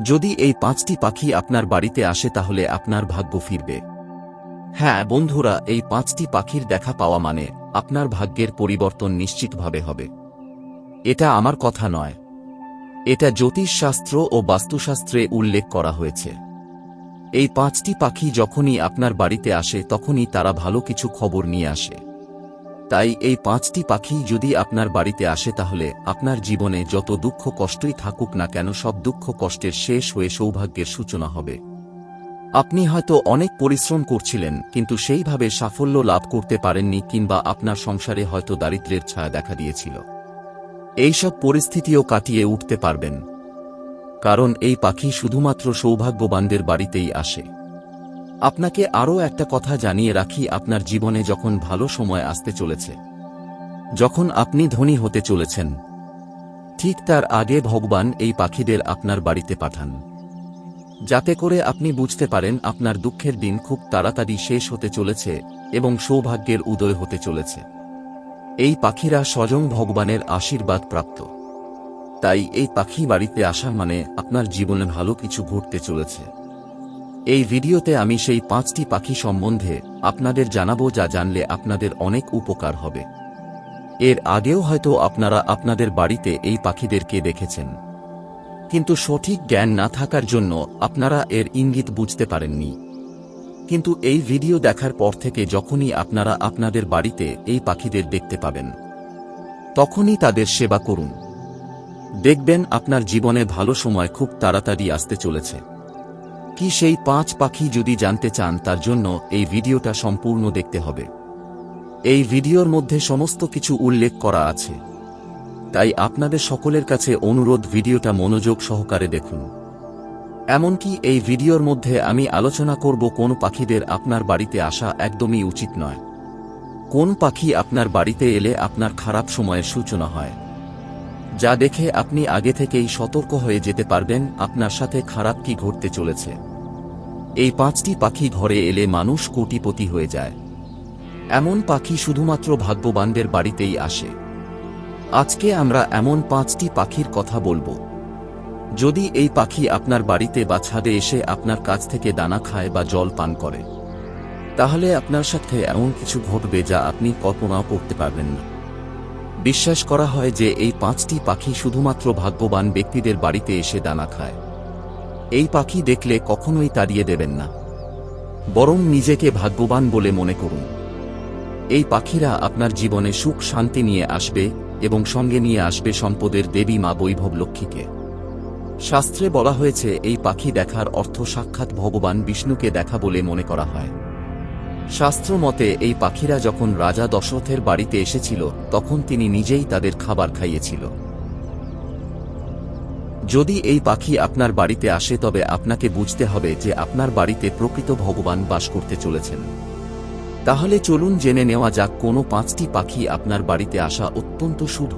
যদি এই পাঁচটি পাখি আপনার বাড়িতে আসে তাহলে আপনার ভাগ্য ফিরবে। হ্যাঁ বন্ধুরা, এই পাঁচটি পাখির দেখা পাওয়া মানে আপনার ভাগ্যের পরিবর্তন নিশ্চিতভাবে হবে। এটা আমার কথা নয়। এটা জ্যোতিষশাস্ত্র ও বাস্তুশাস্ত্রে উল্লেখ করা হয়েছে। এই পাঁচটি পাখি যখনই আপনার বাড়িতে আসে তখনই তারা ভালো কিছু খবর নিয়ে আসে। তাই এই পাঁচটি পাখি যদি আপনার বাড়িতে আসে তাহলে আপনার জীবনে যত দুঃখ কষ্টই থাকুক না কেন সব দুঃখ কষ্টের শেষ হয়ে সৌভাগ্যের সূচনা হবে। আপনি হয়তো অনেক পরিশ্রম করছিলেন, কিন্তু সেইভাবে সাফল্য লাভ করতে পারেননি কিংবা আপনার সংসারে হয়তো দারিদ্র্যের ছায়া দেখা দিয়েছিল। এইসব পরিস্থিতিও কাটিয়ে উঠতে পারবেন। কারণ এই পাখি শুধুমাত্র সৌভাগ্যবানদের বাড়িতেই আসে। আপনাকে আরও একটা কথা জানিয়ে রাখি, আপনার জীবনে যখন ভালো সময় আসতে চলেছে, যখন আপনি ধনী হতে চলেছেন, ঠিক তার আগে ভগবান এই পাখিদের আপনার বাড়িতে পাঠান। যাতে করে আপনি বুঝতে পারেন, আপনার দুঃখের দিন খুব তাড়াতাড়ি শেষ হতে চলেছে এবং সৌভাগ্যের উদয় হতে চলেছে। এই পাখিরা স্বয়ং ভগবানের আশীর্বাদ প্রাপ্ত। তাই এই পাখি বাড়িতে আসা মানে আপনার জীবনে ভালো কিছু ঘটতে চলেছে। এই ভিডিওতে আমি সেই পাঁচটি পাখি সম্বন্ধে আপনাদের জানাব যা জানলে আপনাদের অনেক উপকার হবে। এর আগেও হয়তো আপনারা আপনাদের বাড়িতে এই পাখিদেরকে দেখেছেন। কিন্তু সঠিক জ্ঞান না থাকার জন্য আপনারা এর ইঙ্গিত বুঝতে পারেননি। কিন্তু এই ভিডিও দেখার পর থেকে যখনই আপনারা আপনাদের বাড়িতে এই পাখিদের দেখতে পাবেন, তখনই তাদের সেবা করুন। দেখবেন আপনার জীবনে ভালো সময় খুব তাড়াতাড়ি আসতে চলেছে। কি সেই পাঁচ পাখি যদি জানতে চান তার জন্য এই ভিডিওটা সম্পূর্ণ দেখতে হবে। এই ভিডিওর মধ্যে সমস্ত কিছু উল্লেখ করা আছে। তাই আপনাদের সকলের কাছে অনুরোধ ভিডিওটা মনোযোগ সহকারে দেখুন। এমনকি এই ভিডিওর মধ্যে আমি আলোচনা করব কোন পাখিদের আপনার বাড়িতে আসা একদমই উচিত নয়। কোন পাখি আপনার বাড়িতে এলে আপনার খারাপ সময়ের সূচনা হয়। যা দেখে আপনি আগে থেকেই সতর্ক হয়ে যেতে পারবেন, আপনার সাথে খারাপ কি ঘটতে চলেছে। এই পাঁচটি পাখি ঘরে এলে মানুষ কোটিপতি হয়ে যায়। এমন পাখি শুধুমাত্র ভাগ্যবানদের বাড়িতেই আসে। আজকে আমরা এমন পাঁচটি পাখির কথা বলব। যদি এই পাখি আপনার বাড়িতে বা ছাদে এসে আপনার কাছ থেকে দানা খায় বা জল পান করে, তাহলে আপনার সাথে এমন কিছু ঘটবে যা আপনি কল্পনাও করতে পারবেন না। বিশ্বাস করা হয় যে এই পাঁচটি পাখি শুধুমাত্র ভাগ্যবান ব্যক্তিদের বাড়িতে এসে দানা খায়। এই পাখি দেখলে কখনোই তাড়িয়ে দেবেন না। বরং নিজেকে ভাগ্যবান বলে মনে করুন। এই পাখিরা আপনার জীবনে সুখ শান্তি নিয়ে আসবে এবং সঙ্গে নিয়ে আসবে সম্পদের দেবী মা বৈভব লক্ষ্মীকে। শাস্ত্রে বলা হয়েছে, এই পাখি দেখার অর্থ সাক্ষাৎ ভগবান বিষ্ণুকে দেখা বলে মনে করা হয়। শাস্ত্র মতে, এই পাখিরা যখন রাজা দশরথের বাড়িতে এসেছিল, তখন তিনি নিজেই তাদের খাবার খাইয়েছিল। যদি এই পাখি আপনার বাড়িতে আসে তবে আপনাকে বুঝতে হবে যে আপনার বাড়িতে প্রকৃত ভগবান বাস করতে চলেছেন। তাহলে চলুন জেনে নেওয়া যাক কোনো পাঁচটি পাখি আপনার বাড়িতে আসা অত্যন্ত শুভ।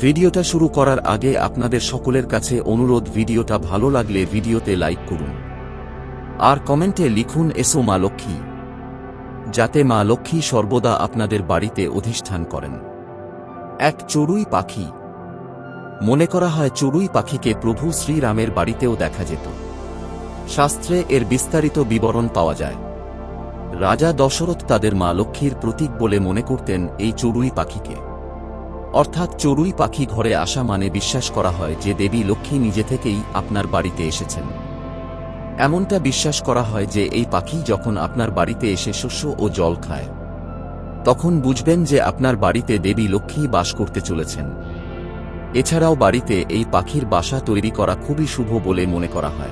ভিডিওটা শুরু করার আগে আপনাদের সকলের কাছে অনুরোধ, ভিডিওটা ভালো লাগলে ভিডিওতে লাইক করুন। আর কমেন্টে লিখুন, এসো মা লক্ষ্মী। যাতে মা লক্ষ্মী সর্বদা আপনাদের বাড়িতে অধিষ্ঠান করেন। এক চড়ুই পাখি মনে করা হয় চড়ুই পাখিকে প্রভু শ্রীরামের বাড়িতেও দেখা যেত। শাস্ত্রে এর বিস্তারিত বিবরণ পাওয়া যায়। রাজা দশরথ তাদের মা লক্ষ্মীর প্রতীক বলে মনে করতেন এই চড়ুই পাখিকে। অর্থাৎ চড়ুই পাখি ঘরে আসা মানে বিশ্বাস করা হয় যে দেবী লক্ষ্মী নিজে থেকেই আপনার বাড়িতে এসেছেন। এমনটা বিশ্বাস করা হয় যে এই পাখি যখন আপনার বাড়িতে এসে শস্য ও জল খায়, তখন বুঝবেন যে আপনার বাড়িতে দেবী লক্ষ্মী বাস করতে চলেছেন। এছাড়াও বাড়িতে এই পাখির বাসা তৈরি করা খুবই শুভ বলে মনে করা হয়।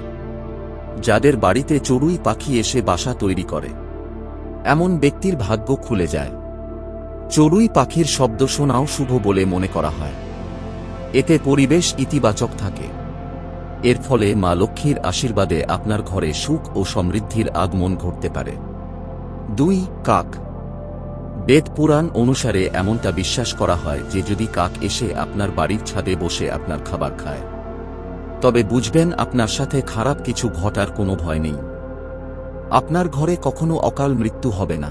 যাদের বাড়িতে চড়ুই পাখি এসে বাসা তৈরি করে। এমন ব্যক্তির ভাগ্য খুলে যায়। চড়ুই পাখির শব্দ শোনাও শুভ বলে মনে করা হয়। এতে পরিবেশ ইতিবাচক থাকে। এর ফলে মা লক্ষ্মীর আশীর্বাদে আপনার ঘরে সুখ ও সমৃদ্ধির আগমন ঘটতে পারে। দুই, কাক। বেদ পুরাণ অনুসারে এমনটা বিশ্বাস করা হয় যে যদি কাক এসে আপনার বাড়ির ছাদে বসে আপনার খাবার খায়। তবে বুঝবেন আপনার সাথে খারাপ কিছু ঘটার কোনো ভয় নেই। আপনার ঘরে কখনো অকাল মৃত্যু হবে না।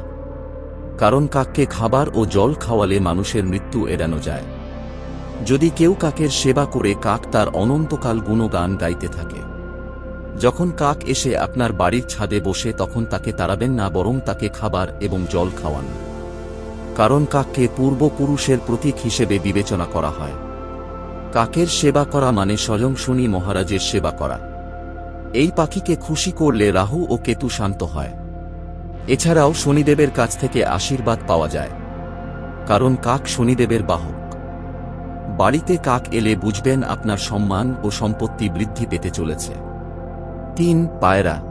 কারণ কাককে খাবার ও জল খাওয়ালে মানুষের মৃত্যু এড়ানো যায়। যদি কেউ কাকের সেবা করে, কাক তার অনন্তকাল গুণগান গাইতে থাকে। যখন কাক এসে আপনার বাড়ির ছাদে বসে, তখন তাকে তাড়াবেন না, বরং তাকে খাবার এবং জল খাওয়ান। কারণ কাককে পূর্বপুরুষের প্রতীক হিসেবে বিবেচনা করা হয়। কাকের সেবা করা মানে স্বয়ং শনি মহারাজের সেবা করা। এই পাখিকে খুশি করলে রাহু ও কেতু শান্ত হয়। এছাড়াও শনিদেবের কাছ থেকে আশীর্বাদ পাওয়া যায়। কারণ কাক শনিদেবের বাহক। বাড়িতে কাক এলে বুঝবেন আপনার সম্মান ও সম্পত্তি বৃদ্ধি পেতে চলেছে। তিন, পায়রা।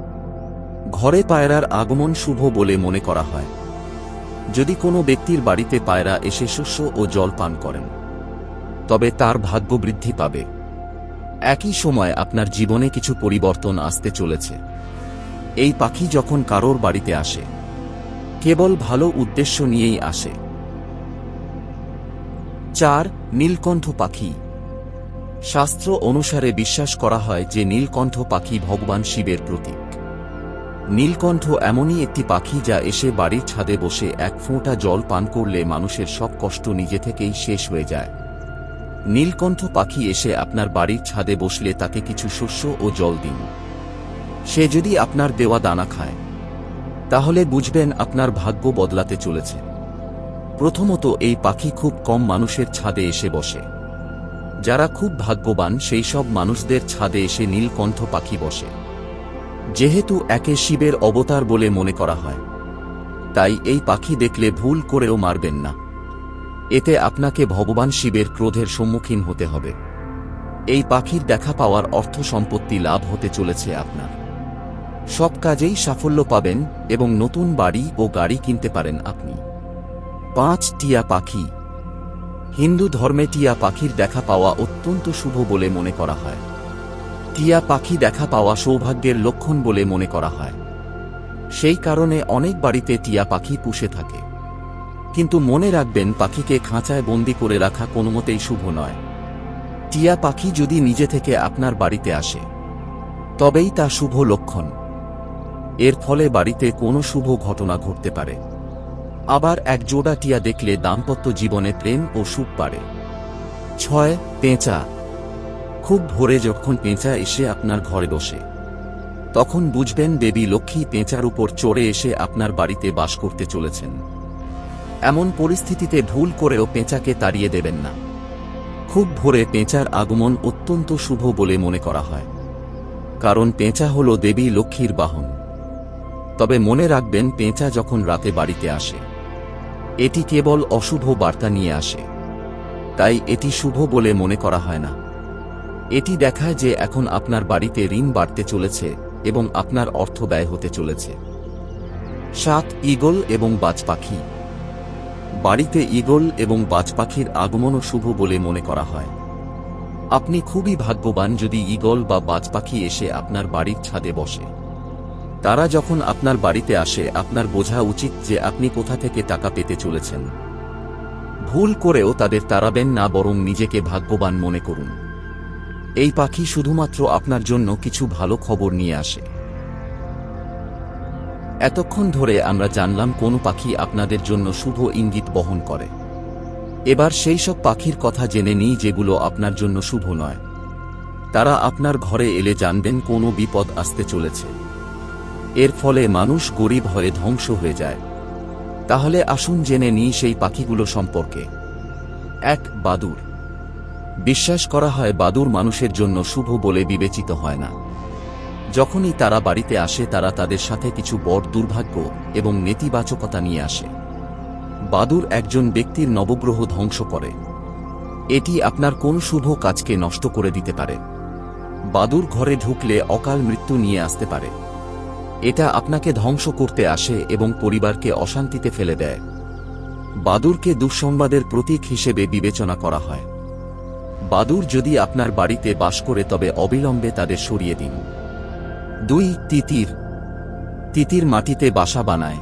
ঘরে পায়রার আগমন শুভ বলে মনে করা হয়। যদি কোনো ব্যক্তির বাড়িতে পায়রা এসে শস্য ও জল পান করেন, তবে তার ভাগ্য বৃদ্ধি পাবে। একই সময় আপনার জীবনে কিছু পরিবর্তন আসতে চলেছে। এই পাখি যখন কারোর বাড়িতে আসে, কেবল ভালো উদ্দেশ্য নিয়েই আসে। চার, নীলকণ্ঠ পাখি। শাস্ত্র অনুসারে বিশ্বাস করা হয় যে নীলকণ্ঠ পাখি ভগবান শিবের প্রতীক। নীলকণ্ঠ এমনই একটি পাখি যা এসে বাড়ির ছাদে বসে এক ফোঁটা জল পান করলে মানুষের সব কষ্ট নিজে থেকেই শেষ হয়ে যায়। নীলকণ্ঠ পাখি এসে আপনার বাড়ির ছাদে বসলে তাকে কিছু শস্য ও জল দিন। সে যদি আপনার দেওয়া দানা খায়, তাহলে বুঝবেন আপনার ভাগ্য বদলাতে চলেছে। প্রথমত এই পাখি খুব কম মানুষের ছাদে এসে বসে। যারা খুব ভাগ্যবান, সেই সব মানুষদের ছাদে এসে নীলকণ্ঠ পাখি বসে। যেহেতু একে শিবের অবতার বলে মনে করা হয়। তাই এই পাখি দেখলে ভুল করেও মারবেন না। এতে আপনাকে ভগবান শিবের ক্রোধের সম্মুখীন হতে হবে। এই পাখির দেখা পাওয়ার অর্থ সম্পত্তি লাভ হতে চলেছে আপনার। সব কাজেই সাফল্য পাবেন এবং নতুন বাড়ি ও গাড়ি কিনতে পারেন আপনি। পাঁচ টিয়া পাখি। হিন্দু ধর্মে টিয়া পাখির দেখা পাওয়া অত্যন্ত শুভ বলে মনে করা হয়। টিয়া পাখি দেখা পাওয়া সৌভাগ্যের লক্ষণ বলে মনে করা হয়। সেই কারণে অনেক বাড়িতে টিয়া পাখি পুষে থাকে। কিন্তু মনে রাখবেন, পাখিকে খাঁচায় বন্দি করে রাখা কোনোমতেই শুভ নয়। টিয়া পাখি যদি নিজে থেকে আপনার বাড়িতে আসে, তবেই তা শুভ লক্ষণ। এর ফলে বাড়িতে কোনো শুভ ঘটনা ঘটতে পারে। আবার এক জোড়া টিয়া দেখলে দাম্পত্য জীবনে প্রেম ও সুখ পারে ছয়, পেঁচা। খুব ভোরে যখন পেঁচা এসে আপনার ঘরে বসে, তখন বুঝবেন দেবী লক্ষ্মী পেঁচার উপর চড়ে এসে আপনার বাড়িতে বাস করতে চলেছেন। এমন পরিস্থিতিতে ভুল করেও পেঁচাকে তাড়িয়ে দেবেন না। খুব ভোরে পেঁচার আগমন অত্যন্ত শুভ বলে মনে করা হয়, কারণ পেঁচা হল দেবী লক্ষ্মীর বাহন। তবে মনে রাখবেন, পেঁচা যখন রাতে বাড়িতে আসে, এটি কেবল অশুভ বার্তা নিয়ে আসে। তাই এটি শুভ বলে মনে করা হয় না। এটি দেখায় যে এখন আপনার বাড়িতে ঋণ বাড়তে চলেছে এবং আপনার অর্থ ব্যয় হতে চলেছে। সাত, ঈগল এবং বাজ পাখি বাড়িতে ঈগল এবং বাজ পাখির আগমনও শুভ বলে মনে করা হয়। আপনি খুবই ভাগ্যবান যদি ঈগল বা বাজ পাখি এসে আপনার বাড়ির ছাদে বসে। তারা যখন আপনার বাড়িতে আসে, আপনার বোঝা উচিত যে আপনি কোথা থেকে টাকা পেতে চলেছেন। ভুল করেও তাদের তাড়াবেন না, বরং নিজেকে ভাগ্যবান মনে করুন। এই পাখি শুধুমাত্র আপনার জন্য কিছু ভালো খবর নিয়ে আসে। এতক্ষণ ধরে আমরা জানলাম কোন পাখি আপনাদের জন্য শুভ ইঙ্গিত বহন করে। এবার সেই সব পাখির কথা জেনে নিই যেগুলো আপনার জন্য শুভ নয়। তারা আপনার ঘরে এলে জানবেন কোনো বিপদ আসতে চলেছে। এর ফলে মানুষ গরিব হয়ে ধ্বংস হয়ে যায়। তাহলে আসুন জেনে নিই সেই পাখিগুলো সম্পর্কে। এক বাদুর বিশ্বাস করা হয় বাদুর মানুষের জন্য শুভ বলে বিবেচিত হয় না। যখনই তারা বাড়িতে আসে, তারা তাদের সাথে কিছু বড় দুর্ভাগ্য এবং নেতিবাচকতা নিয়ে আসে। বাদুর একজন ব্যক্তির নবগ্রহ ধ্বংস করে। এটি আপনার কোন শুভ কাজকে নষ্ট করে দিতে পারে। বাদুর ঘরে ঢুকলে অকাল মৃত্যু নিয়ে আসতে পারে। এটা আপনাকে ধ্বংস করতে আসে এবং পরিবারকে অশান্তিতে ফেলে দেয়। বাদুরকে দুঃসংবাদের প্রতীক হিসেবে বিবেচনা করা হয়। বাদুর যদি আপনার বাড়িতে বাস করে তবে অবিলম্বে তাদের সরিয়ে দিন। দুই, তিতির। তিতির মাটিতে বাসা বানায়।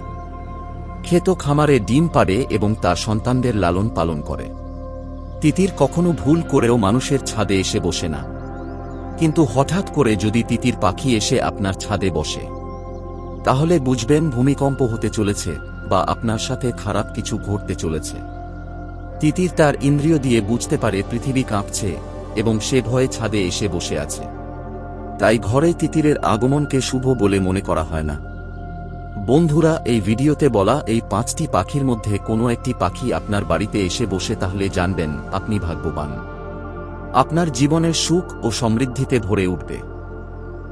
ক্ষেত খামারে ডিম পাড়ে এবং তার সন্তানদের লালন পালন করে। তিতির কখনো ভুল করেও মানুষের ছাদে এসে বসে না। কিন্তু হঠাৎ করে যদি তিতির পাখি এসে আপনার ছাদে বসে, তাহলে বুঝবেন ভূমিকম্প হতে চলেছে বা আপনার সাথে খারাপ কিছু ঘটতে চলেছে। তিতির তার ইন্দ্রিয় দিয়ে বুঝতে পারে পৃথিবী কাঁপছে এবং সে ভয়ে ছাদে এসে বসে আছে। তাই ঘরে তিতিরের আগমনকে শুভ বলে মনে করা হয় না। বন্ধুরা, এই ভিডিওতে বলা এই পাঁচটি পাখির মধ্যে কোনো একটি পাখি আপনার বাড়িতে এসে বসে তাহলে জানবেন আপনি ভাগ্যবান। আপনার জীবনের সুখ ও সমৃদ্ধিতে ভরে উঠবে।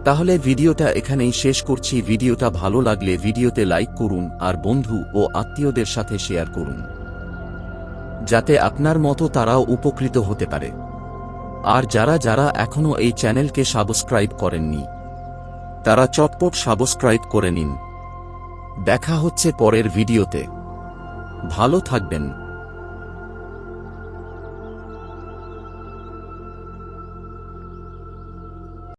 তাহলে ভিডিওটা এখানেই শেষ করছি। ভিডিওটা ভালো লাগলে ভিডিওতে লাইক করুন আর বন্ধু ও আত্মীয়দের সাথে শেয়ার করুন। যাতে আপনার মতো তারাও উপকৃত হতে পারে। আর যারা যারা এখনও এই চ্যানেলকে সাবস্ক্রাইব করেননি, তারা চটপট সাবস্ক্রাইব করে নিন। দেখা হচ্ছে পরের ভিডিওতে। ভালো থাকবেন।